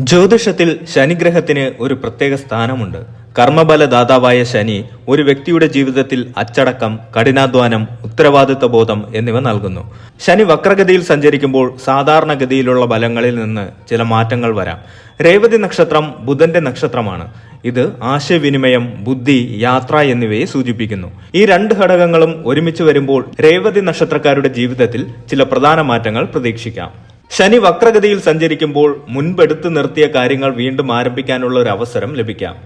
ജ്യോതിഷത്തിൽ ശനിഗ്രഹത്തിന് ഒരു പ്രത്യേക സ്ഥാനമുണ്ട്. കർമ്മബലദാതാവായ ശനി ഒരു വ്യക്തിയുടെ ജീവിതത്തിൽ അച്ചടക്കം കഠിനാധ്വാനം ഉത്തരവാദിത്വ ബോധം എന്നിവ നൽകുന്നു. ശനി വക്രഗതിയിൽ സഞ്ചരിക്കുമ്പോൾ സാധാരണഗതിയിലുള്ള ബലങ്ങളിൽ നിന്ന് ചില മാറ്റങ്ങൾ വരാം. രേവതി നക്ഷത്രം ബുധന്റെ നക്ഷത്രമാണ്. ഇത് ആശയവിനിമയം ബുദ്ധി യാത്ര എന്നിവയെ സൂചിപ്പിക്കുന്നു. ഈ രണ്ട് ഘടകങ്ങളും ഒരുമിച്ച് വരുമ്പോൾ രേവതി നക്ഷത്രക്കാരുടെ ജീവിതത്തിൽ ചില പ്രധാന മാറ്റങ്ങൾ പ്രതീക്ഷിക്കാം. ശനി വക്രഗതിയിൽ സഞ്ചരിക്കുമ്പോൾ മുൻപെടുത്തു നിർത്തിയ കാര്യങ്ങൾ വീണ്ടും ആരംഭിക്കാനുള്ള ഒരു അവസരം ലഭിക്കാം.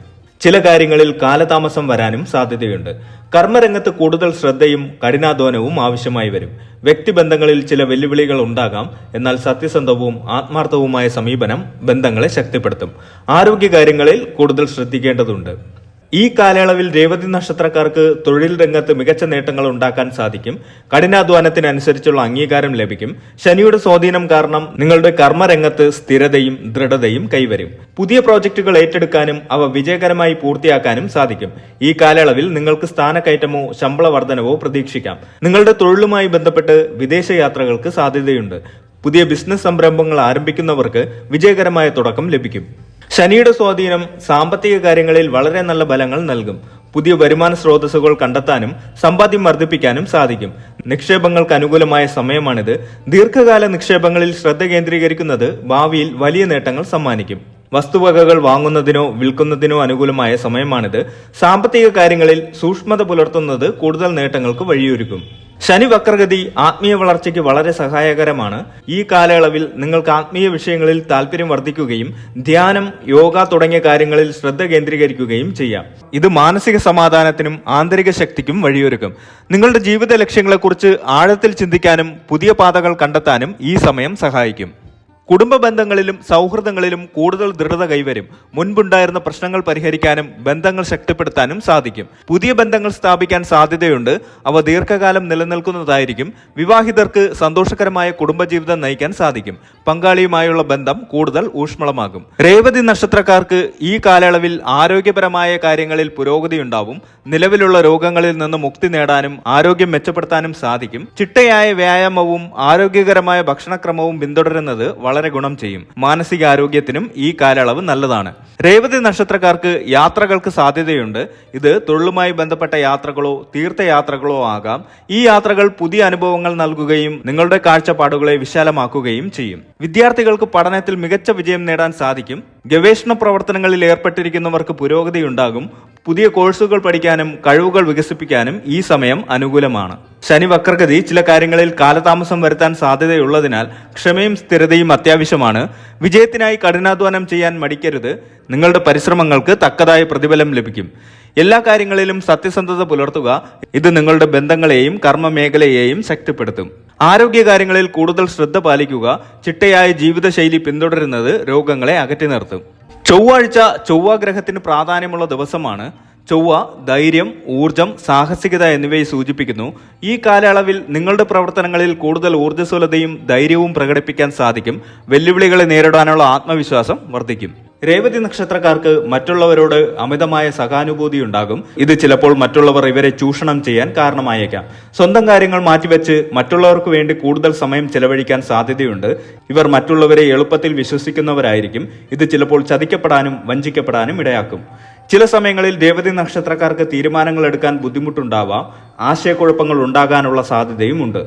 ചില കാര്യങ്ങളിൽ കാലതാമസം വരാനും സാധ്യതയുണ്ട്. കർമ്മരംഗത്ത് കൂടുതൽ ശ്രദ്ധയും കഠിനാധ്വാനവും ആവശ്യമായി വരും. വ്യക്തിബന്ധങ്ങളിൽ ചില വെല്ലുവിളികൾ ഉണ്ടാകാം. എന്നാൽ സത്യസന്ധവും ആത്മാർത്ഥവുമായ സമീപനം ബന്ധങ്ങളെ ശക്തിപ്പെടുത്തും. ആരോഗ്യകാര്യങ്ങളിൽ കൂടുതൽ ശ്രദ്ധിക്കേണ്ടതുണ്ട്. ഈ കാലയളവിൽ രേവതി നക്ഷത്രക്കാർക്ക് തൊഴിൽ രംഗത്ത് മികച്ച നേട്ടങ്ങൾ ഉണ്ടാക്കാൻ സാധിക്കും. കഠിനാധ്വാനത്തിനനുസരിച്ചുള്ള അംഗീകാരം ലഭിക്കും. ശനിയുടെ സ്വാധീനം കാരണം നിങ്ങളുടെ കർമ്മരംഗത്ത് സ്ഥിരതയും ദൃഢതയും കൈവരും. പുതിയ പ്രോജക്റ്റുകൾ ഏറ്റെടുക്കാനും അവ വിജയകരമായി പൂർത്തിയാക്കാനും സാധിക്കും. ഈ കാലയളവിൽ നിങ്ങൾക്ക് സ്ഥാനക്കയറ്റമോ ശമ്പള വർധനവോ പ്രതീക്ഷിക്കാം. നിങ്ങളുടെ തൊഴിലുമായി ബന്ധപ്പെട്ട് വിദേശ യാത്രകൾക്ക് സാധ്യതയുണ്ട്. പുതിയ ബിസിനസ് സംരംഭങ്ങൾ ആരംഭിക്കുന്നവർക്ക് വിജയകരമായ തുടക്കം ലഭിക്കും. ശനിയുടെ സ്വാധീനം സാമ്പത്തിക കാര്യങ്ങളിൽ വളരെ നല്ല ഫലങ്ങൾ നൽകും. പുതിയ വരുമാന സ്രോതസ്സുകൾ കണ്ടെത്താനും സമ്പാദ്യം വർദ്ധിപ്പിക്കാനും സാധിക്കും. നിക്ഷേപങ്ങൾക്ക് അനുകൂലമായ സമയമാണിത്. ദീർഘകാല നിക്ഷേപങ്ങളിൽ ശ്രദ്ധ കേന്ദ്രീകരിക്കുന്നത് ഭാവിയിൽ വലിയ നേട്ടങ്ങൾ സമ്മാനിക്കും. വസ്തുവകകൾ വാങ്ങുന്നതിനോ വിൽക്കുന്നതിനോ അനുകൂലമായ സമയമാണിത്. സാമ്പത്തിക കാര്യങ്ങളിൽ സൂക്ഷ്മത പുലർത്തുന്നത് കൂടുതൽ നേട്ടങ്ങൾക്ക് വഴിയൊരുക്കും. ശനി വക്രഗതി ആത്മീയ വളർച്ചയ്ക്ക് വളരെ സഹായകരമാണ്. ഈ കാലയളവിൽ നിങ്ങൾക്ക് ആത്മീയ വിഷയങ്ങളിൽ താല്പര്യം വർദ്ധിക്കുകയും ധ്യാനം യോഗ തുടങ്ങിയ കാര്യങ്ങളിൽ ശ്രദ്ധ കേന്ദ്രീകരിക്കുകയും ചെയ്യാം. ഇത് മാനസിക സമാധാനത്തിനും ആന്തരിക ശക്തിക്കും വഴിയൊരുക്കും. നിങ്ങളുടെ ജീവിത ലക്ഷ്യങ്ങളെക്കുറിച്ച് ആഴത്തിൽ ചിന്തിക്കാനും പുതിയ പാതകൾ കണ്ടെത്താനും ഈ സമയം സഹായിക്കും. കുടുംബ ബന്ധങ്ങളിലും സൗഹൃദങ്ങളിലും കൂടുതൽ ദൃഢത കൈവരും. മുൻപുണ്ടായിരുന്ന പ്രശ്നങ്ങൾ പരിഹരിക്കാനും ബന്ധങ്ങൾ ശക്തിപ്പെടുത്താനും സാധിക്കും. പുതിയ ബന്ധങ്ങൾ സ്ഥാപിക്കാൻ സാധ്യതയുണ്ട്. അവ ദീർഘകാലം നിലനിൽക്കുന്നതായിരിക്കും. വിവാഹിതർക്ക് സന്തോഷകരമായ കുടുംബജീവിതം നയിക്കാൻ സാധിക്കും. പങ്കാളിയുമായുള്ള ബന്ധം കൂടുതൽ ഊഷ്മളമാകും. രേവതി നക്ഷത്രക്കാർക്ക് ഈ കാലയളവിൽ ആരോഗ്യപരമായ കാര്യങ്ങളിൽ പുരോഗതി ഉണ്ടാവും. നിലവിലുള്ള രോഗങ്ങളിൽ നിന്ന് മുക്തി നേടാനും ആരോഗ്യം മെച്ചപ്പെടുത്താനും സാധിക്കും. ചിട്ടയായ വ്യായാമവും ആരോഗ്യകരമായ ഭക്ഷണക്രമവും പിന്തുടരുന്നത് വളരെ ഗുണം ചെയ്യും. മാനസികാരോഗ്യത്തിനും ഈ കാലയളവ് നല്ലതാണ്. രേവതി നക്ഷത്രക്കാർക്ക് യാത്രകൾക്ക് സാധ്യതയുണ്ട്. ഇത് തൊഴിലുമായി ബന്ധപ്പെട്ട യാത്രകളോ തീർത്ഥയാത്രകളോ ആകാം. ഈ യാത്രകൾ പുതിയ അനുഭവങ്ങൾ നൽകുകയും നിങ്ങളുടെ കാഴ്ചപ്പാടുകളെ വിശാലമാക്കുകയും ചെയ്യും. വിദ്യാർത്ഥികൾക്ക് പഠനത്തിൽ മികച്ച വിജയം നേടാൻ സാധിക്കും. ഗവേഷണ പ്രവർത്തനങ്ങളിൽ ഏർപ്പെട്ടിരിക്കുന്നവർക്ക് പുരോഗതി ഉണ്ടാകും. പുതിയ കോഴ്സുകൾ പഠിക്കാനും കഴിവുകൾ വികസിപ്പിക്കാനും ഈ സമയം അനുകൂലമാണ്. ശനി വക്രഗതി ചില കാര്യങ്ങളിൽ കാലതാമസം വരുത്താൻ സാധ്യതയുള്ളതിനാൽ ക്ഷമയും സ്ഥിരതയും അത്യാവശ്യമാണ്. വിജയത്തിനായി കഠിനാധ്വാനം ചെയ്യാൻ മടിക്കരുത്. നിങ്ങളുടെ പരിശ്രമങ്ങൾക്ക് തക്കതായ പ്രതിഫലം ലഭിക്കും. എല്ലാ കാര്യങ്ങളിലും സത്യസന്ധത പുലർത്തുക. ഇത് നിങ്ങളുടെ ബന്ധങ്ങളെയും കർമ്മ ശക്തിപ്പെടുത്തും. ആരോഗ്യകാര്യങ്ങളിൽ കൂടുതൽ ശ്രദ്ധ പാലിക്കുക ചിട്ടയായ ജീവിതശൈലി പിന്തുടരുന്നത് രോഗങ്ങളെ അകറ്റി നിർത്തും. ചൊവ്വാഴ്ച ചൊവ്വ ഗ്രഹത്തിന് പ്രാധാന്യമുള്ള ദിവസമാണ് ചൊവ്വ ധൈര്യം ഊർജം സാഹസികത എന്നിവയെ സൂചിപ്പിക്കുന്നു. ഈ കാലയളവിൽ നിങ്ങളുടെ പ്രവർത്തനങ്ങളിൽ കൂടുതൽ ഊർജസ്വലതയും ധൈര്യവും പ്രകടിപ്പിക്കാൻ സാധിക്കും. വെല്ലുവിളികളെ നേരിടാനുള്ള ആത്മവിശ്വാസം വർദ്ധിക്കും. രേവതി നക്ഷത്രക്കാർക്ക് മറ്റുള്ളവരോട് അമിതമായ സഹാനുഭൂതി ഉണ്ടാകും. ഇത് ചിലപ്പോൾ മറ്റുള്ളവർ ഇവരെ ചൂഷണം ചെയ്യാൻ കാരണമായേക്കാം. സ്വന്തം കാര്യങ്ങൾ മാറ്റിവെച്ച് മറ്റുള്ളവർക്ക് വേണ്ടി കൂടുതൽ സമയം ചെലവഴിക്കാൻ സാധ്യതയുണ്ട്. ഇവർ മറ്റുള്ളവരെ എളുപ്പത്തിൽ വിശ്വസിക്കുന്നവരായിരിക്കും. ഇത് ചിലപ്പോൾ ചതിക്കപ്പെടാനും വഞ്ചിക്കപ്പെടാനും ഇടയാക്കും. ചില സമയങ്ങളിൽ രേവതി നക്ഷത്രക്കാർക്ക് തീരുമാനങ്ങൾ എടുക്കാൻ ബുദ്ധിമുട്ടുണ്ടാവാം ആശയക്കുഴപ്പങ്ങൾ ഉണ്ടാകാനുള്ള സാധ്യതയുമുണ്ട്.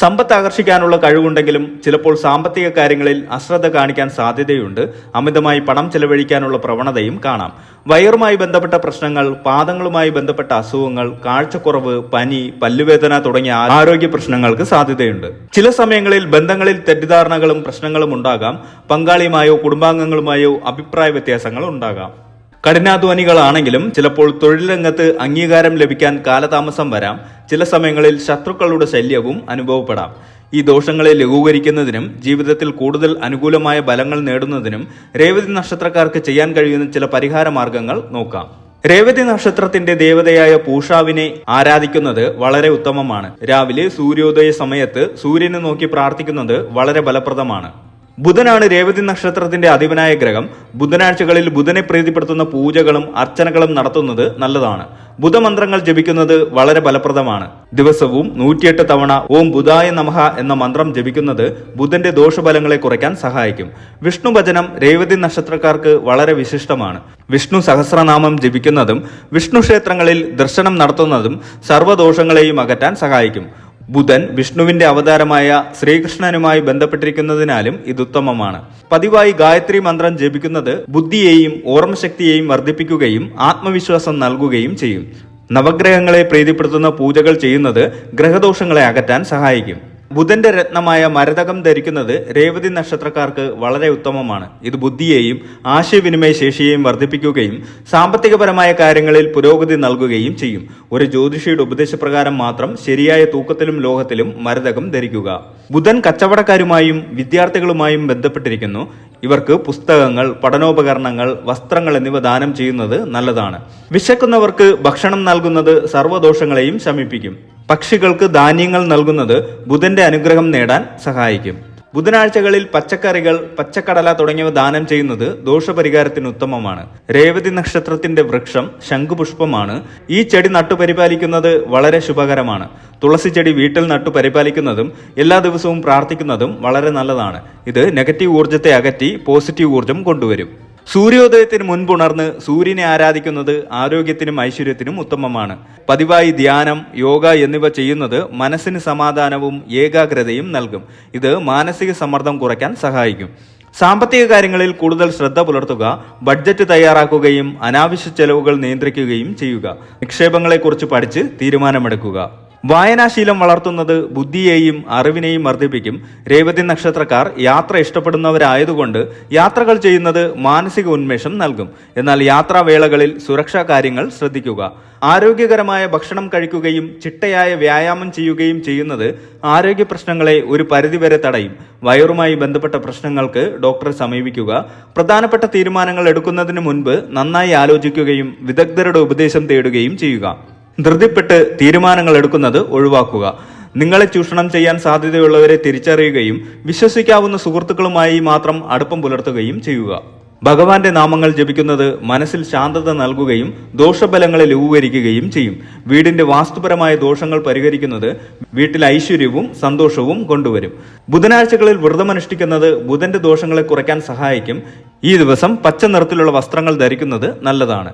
സമ്പത്ത് ആകർഷിക്കാനുള്ള കഴിവുണ്ടെങ്കിലും ചിലപ്പോൾ സാമ്പത്തിക കാര്യങ്ങളിൽ അശ്രദ്ധ കാണിക്കാൻ സാധ്യതയുണ്ട്. അമിതമായി പണം ചെലവഴിക്കാനുള്ള പ്രവണതയും കാണാം. വയറുമായി ബന്ധപ്പെട്ട പ്രശ്നങ്ങൾ പാദങ്ങളുമായി ബന്ധപ്പെട്ട അസുഖങ്ങൾ കാഴ്ചക്കുറവ് പനി പല്ലുവേദന തുടങ്ങിയ ആരോഗ്യ പ്രശ്നങ്ങൾക്ക് സാധ്യതയുണ്ട്. ചില സമയങ്ങളിൽ ബന്ധങ്ങളിൽ തെറ്റിദ്ധാരണകളും പ്രശ്നങ്ങളും ഉണ്ടാകാം. പങ്കാളിയുമായോ കുടുംബാംഗങ്ങളുമായോ അഭിപ്രായ വ്യത്യാസങ്ങൾ ഉണ്ടാകാം. കഠിനാധ്വാനികളാണെങ്കിലും ചിലപ്പോൾ തൊഴിൽ രംഗത്ത് അംഗീകാരം ലഭിക്കാൻ കാലതാമസം വരാം. ചില സമയങ്ങളിൽ ശത്രുക്കളുടെ ശല്യവും അനുഭവപ്പെടാം. ഈ ദോഷങ്ങളെ ലഘൂകരിക്കുന്നതിനും ജീവിതത്തിൽ കൂടുതൽ അനുകൂലമായ ഫലങ്ങൾ നേടുന്നതിനും രേവതി നക്ഷത്രക്കാർക്ക് ചെയ്യാൻ കഴിയുന്ന ചില പരിഹാര മാർഗങ്ങൾ നോക്കാം. രേവതി നക്ഷത്രത്തിന്റെ ദേവതയായ പൂഷാവിനെ ആരാധിക്കുന്നത് വളരെ ഉത്തമമാണ്. രാവിലെ സൂര്യോദയ സമയത്ത് സൂര്യനെ നോക്കി പ്രാർത്ഥിക്കുന്നത് വളരെ ഫലപ്രദമാണ്. ബുധനാണ് രേവതി നക്ഷത്രത്തിന്റെ അധിപനായ ഗ്രഹം. ബുധനാഴ്ചകളിൽ ബുധനെ പ്രീതിപ്പെടുത്തുന്ന പൂജകളും അർച്ചനകളും നടത്തുന്നത് നല്ലതാണ്. ബുധമന്ത്രങ്ങൾ ജപിക്കുന്നത് വളരെ ഫലപ്രദമാണ്. ദിവസവും നൂറ്റിയെട്ട് തവണ ഓം ബുധായ നമഹ എന്ന മന്ത്രം ജപിക്കുന്നത് ബുധന്റെ ദോഷഫലങ്ങളെ കുറയ്ക്കാൻ സഹായിക്കും. വിഷ്ണു ഭജനം രേവതി നക്ഷത്രക്കാർക്ക് വളരെ വിശിഷ്ടമാണ്. വിഷ്ണു സഹസ്രനാമം ജപിക്കുന്നതും വിഷ്ണു ക്ഷേത്രങ്ങളിൽ ദർശനം നടത്തുന്നതും സർവദോഷങ്ങളെയും അകറ്റാൻ സഹായിക്കും. ബുധൻ വിഷ്ണുവിന്റെ അവതാരമായ ശ്രീകൃഷ്ണനുമായി ബന്ധപ്പെട്ടിരിക്കുന്നതിനാലും ഇത് ഉത്തമമാണ്. പതിവായി ഗായത്രി മന്ത്രം ജപിക്കുന്നത് ബുദ്ധിയെയും ഓർമ്മശക്തിയെയും വർദ്ധിപ്പിക്കുകയും ആത്മവിശ്വാസം നൽകുകയും ചെയ്യും. നവഗ്രഹങ്ങളെ പ്രീതിപ്പെടുത്തുന്ന പൂജകൾ ചെയ്യുന്നത് ഗ്രഹദോഷങ്ങളെ അകറ്റാൻ സഹായിക്കും. ബുധന്റെ രത്നമായ മരതകം ധരിക്കുന്നത് രേവതി നക്ഷത്രക്കാർക്ക് വളരെ ഉത്തമമാണ്. ഇത് ബുദ്ധിയെയും ആശയവിനിമയ ശേഷിയെയും വർദ്ധിപ്പിക്കുകയും സാമ്പത്തികപരമായ കാര്യങ്ങളിൽ പുരോഗതി നൽകുകയും ചെയ്യും. ഒരു ജ്യോതിഷിയുടെ ഉപദേശപ്രകാരം മാത്രം ശരിയായ തൂക്കത്തിലും ലോഹത്തിലും മരതകം ധരിക്കുക. ബുധൻ കച്ചവടക്കാരുമായും വിദ്യാർത്ഥികളുമായും ബന്ധപ്പെട്ടിരിക്കുന്നു. ഇവർക്ക് പുസ്തകങ്ങൾ പഠനോപകരണങ്ങൾ വസ്ത്രങ്ങൾ എന്നിവ ദാനം ചെയ്യുന്നത് നല്ലതാണ്. വിശക്കുന്നവർക്ക് ഭക്ഷണം നൽകുന്നത് സർവദോഷങ്ങളെയും ശമിപ്പിക്കും. പക്ഷികൾക്ക് ധാന്യങ്ങൾ നൽകുന്നത് ബുധന്റെ അനുഗ്രഹം നേടാൻ സഹായിക്കും. ബുധനാഴ്ചകളിൽ പച്ചക്കറികൾ പച്ചക്കടല തുടങ്ങിയവ ദാനം ചെയ്യുന്നത് ദോഷപരിഹാരത്തിന് ഉത്തമമാണ്. രേവതി നക്ഷത്രത്തിന്റെ വൃക്ഷം ശംഖുപുഷ്പമാണ്. ഈ ചെടി നട്ടുപരിപാലിക്കുന്നത് വളരെ ശുഭകരമാണ്. തുളസി ചെടി വീട്ടിൽ നട്ടു പരിപാലിക്കുന്നതും എല്ലാ ദിവസവും പ്രാർത്ഥിക്കുന്നതും വളരെ നല്ലതാണ്. ഇത് നെഗറ്റീവ് ഊർജത്തെ അകറ്റി പോസിറ്റീവ് ഊർജം കൊണ്ടുവരും. സൂര്യോദയത്തിന് മുൻപുണർന്ന് സൂര്യനെ ആരാധിക്കുന്നത് ആരോഗ്യത്തിനും ഐശ്വര്യത്തിനും ഉത്തമമാണ്. പതിവായി ധ്യാനം യോഗ എന്നിവ ചെയ്യുന്നത് മനസ്സിന് സമാധാനവും ഏകാഗ്രതയും നൽകും. ഇത് മാനസിക സമ്മർദ്ദം കുറയ്ക്കാൻ സഹായിക്കും. സാമ്പത്തിക കാര്യങ്ങളിൽ കൂടുതൽ ശ്രദ്ധ പുലർത്തുക ബഡ്ജറ്റ് തയ്യാറാക്കുകയും അനാവശ്യ ചെലവുകൾ നിയന്ത്രിക്കുകയും ചെയ്യുക. നിക്ഷേപങ്ങളെക്കുറിച്ച് പഠിച്ച് തീരുമാനമെടുക്കുക. വായനാശീലം വളർത്തുന്നത് ബുദ്ധിയെയും അറിവിനെയും വർദ്ധിപ്പിക്കും. രേവതി നക്ഷത്രക്കാർ യാത്ര ഇഷ്ടപ്പെടുന്നവരായതുകൊണ്ട് യാത്രകൾ ചെയ്യുന്നത് മാനസിക ഉന്മേഷം നൽകും. എന്നാൽ യാത്രാവേളകളിൽ സുരക്ഷാ കാര്യങ്ങൾ ശ്രദ്ധിക്കുക. ആരോഗ്യകരമായ ഭക്ഷണം കഴിക്കുകയും ചിട്ടയായ വ്യായാമം ചെയ്യുകയും ചെയ്യുന്നത് ആരോഗ്യ പ്രശ്നങ്ങളെ ഒരു പരിധിവരെ തടയും. വയറുമായി ബന്ധപ്പെട്ട പ്രശ്നങ്ങൾക്ക് ഡോക്ടറെ സമീപിക്കുക. പ്രധാനപ്പെട്ട തീരുമാനങ്ങൾ എടുക്കുന്നതിന് മുൻപ് നന്നായി ആലോചിക്കുകയും വിദഗ്ധരുടെ ഉപദേശം തേടുകയും ചെയ്യുക. ധൃതിപ്പെട്ട് തീരുമാനങ്ങൾ എടുക്കുന്നത് ഒഴിവാക്കുക. നിങ്ങളെ ചൂഷണം ചെയ്യാൻ സാധ്യതയുള്ളവരെ തിരിച്ചറിയുകയും വിശ്വസിക്കാവുന്ന സുഹൃത്തുക്കളുമായി മാത്രം അടുപ്പം പുലർത്തുകയും ചെയ്യുക. ഭഗവാന്റെ നാമങ്ങൾ ജപിക്കുന്നത് മനസ്സിൽ ശാന്തത നൽകുകയും ദോഷബലങ്ങളെ ലഘൂകരിക്കുകയും ചെയ്യും. വീടിന്റെ വാസ്തുപരമായ ദോഷങ്ങൾ പരിഹരിക്കുന്നത് വീട്ടിൽ ഐശ്വര്യവും സന്തോഷവും കൊണ്ടുവരും. ബുധനാഴ്ചകളിൽ വ്രതമനുഷ്ഠിക്കുന്നത് ബുധന്റെ ദോഷങ്ങളെ കുറയ്ക്കാൻ സഹായിക്കും. ഈ ദിവസം പച്ച നിറത്തിലുള്ള വസ്ത്രങ്ങൾ ധരിക്കുന്നത് നല്ലതാണ്.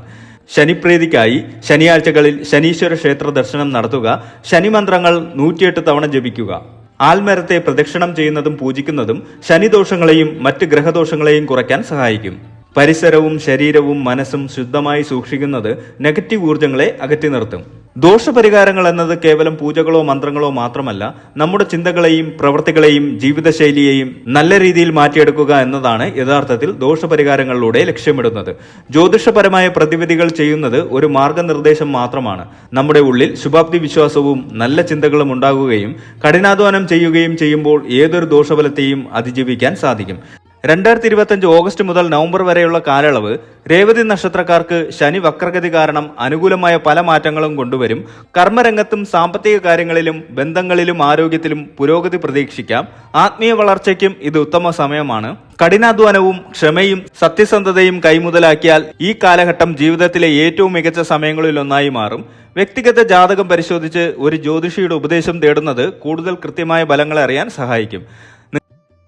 ശനിപ്രീതിക്കായി ശനിയാഴ്ചകളിൽ ശനീശ്വര ക്ഷേത്ര ദർശനം നടത്തുക ശനിമന്ത്രങ്ങൾ നൂറ്റിയെട്ട് തവണ ജപിക്കുക. ആൽമരത്തെ പ്രദക്ഷിണം ചെയ്യുന്നതും പൂജിക്കുന്നതും ശനിദോഷങ്ങളെയും മറ്റ് ഗ്രഹദോഷങ്ങളെയും കുറയ്ക്കാൻ സഹായിക്കും. പരിസരവും ശരീരവും മനസ്സും ശുദ്ധമായി സൂക്ഷിക്കുന്നത് നെഗറ്റീവ് ഊർജങ്ങളെ അകറ്റി നിർത്തും. ദോഷപരിഹാരങ്ങൾ എന്നത് കേവലം പൂജകളോ മന്ത്രങ്ങളോ മാത്രമല്ല നമ്മുടെ ചിന്തകളെയും പ്രവൃത്തികളെയും ജീവിതശൈലിയെയും നല്ല രീതിയിൽ മാറ്റിയെടുക്കുക എന്നതാണ് യഥാർത്ഥത്തിൽ ദോഷപരിഹാരങ്ങളിലൂടെ ലക്ഷ്യമിടുന്നത്. ജ്യോതിഷപരമായ പ്രതിവിധികൾ ചെയ്യുന്നത് ഒരു മാർഗനിർദ്ദേശം മാത്രമാണ്. നമ്മുടെ ഉള്ളിൽ ശുഭാപ്തി വിശ്വാസവും നല്ല ചിന്തകളും ഉണ്ടാകുകയും കഠിനാധ്വാനം ചെയ്യുകയും ചെയ്യുമ്പോൾ ഏതൊരു ദോഷഫലത്തെയും അതിജീവിക്കാൻ സാധിക്കും. രണ്ടായിരത്തി ഇരുപത്തഞ്ച് ഓഗസ്റ്റ് മുതൽ നവംബർ വരെയുള്ള കാലയളവ് രേവതി നക്ഷത്രക്കാർക്ക് ശനി വക്രഗതി കാരണം അനുകൂലമായ പല മാറ്റങ്ങളും കൊണ്ടുവരും. കർമ്മരംഗത്തും സാമ്പത്തിക കാര്യങ്ങളിലും ബന്ധങ്ങളിലും ആരോഗ്യത്തിലും പുരോഗതി പ്രതീക്ഷിക്കാം. ആത്മീയ വളർച്ചയ്ക്കും ഇത് ഉത്തമ സമയമാണ്. കഠിനാധ്വാനവും ക്ഷമയും സത്യസന്ധതയും കൈമുതലാക്കിയാൽ ഈ കാലഘട്ടം ജീവിതത്തിലെ ഏറ്റവും മികച്ച സമയങ്ങളിലൊന്നായി മാറും. വ്യക്തിഗത ജാതകം പരിശോധിച്ച് ഒരു ജ്യോതിഷിയുടെ ഉപദേശം തേടുന്നത് കൂടുതൽ കൃത്യമായ ഫലങ്ങളെ അറിയാൻ സഹായിക്കും.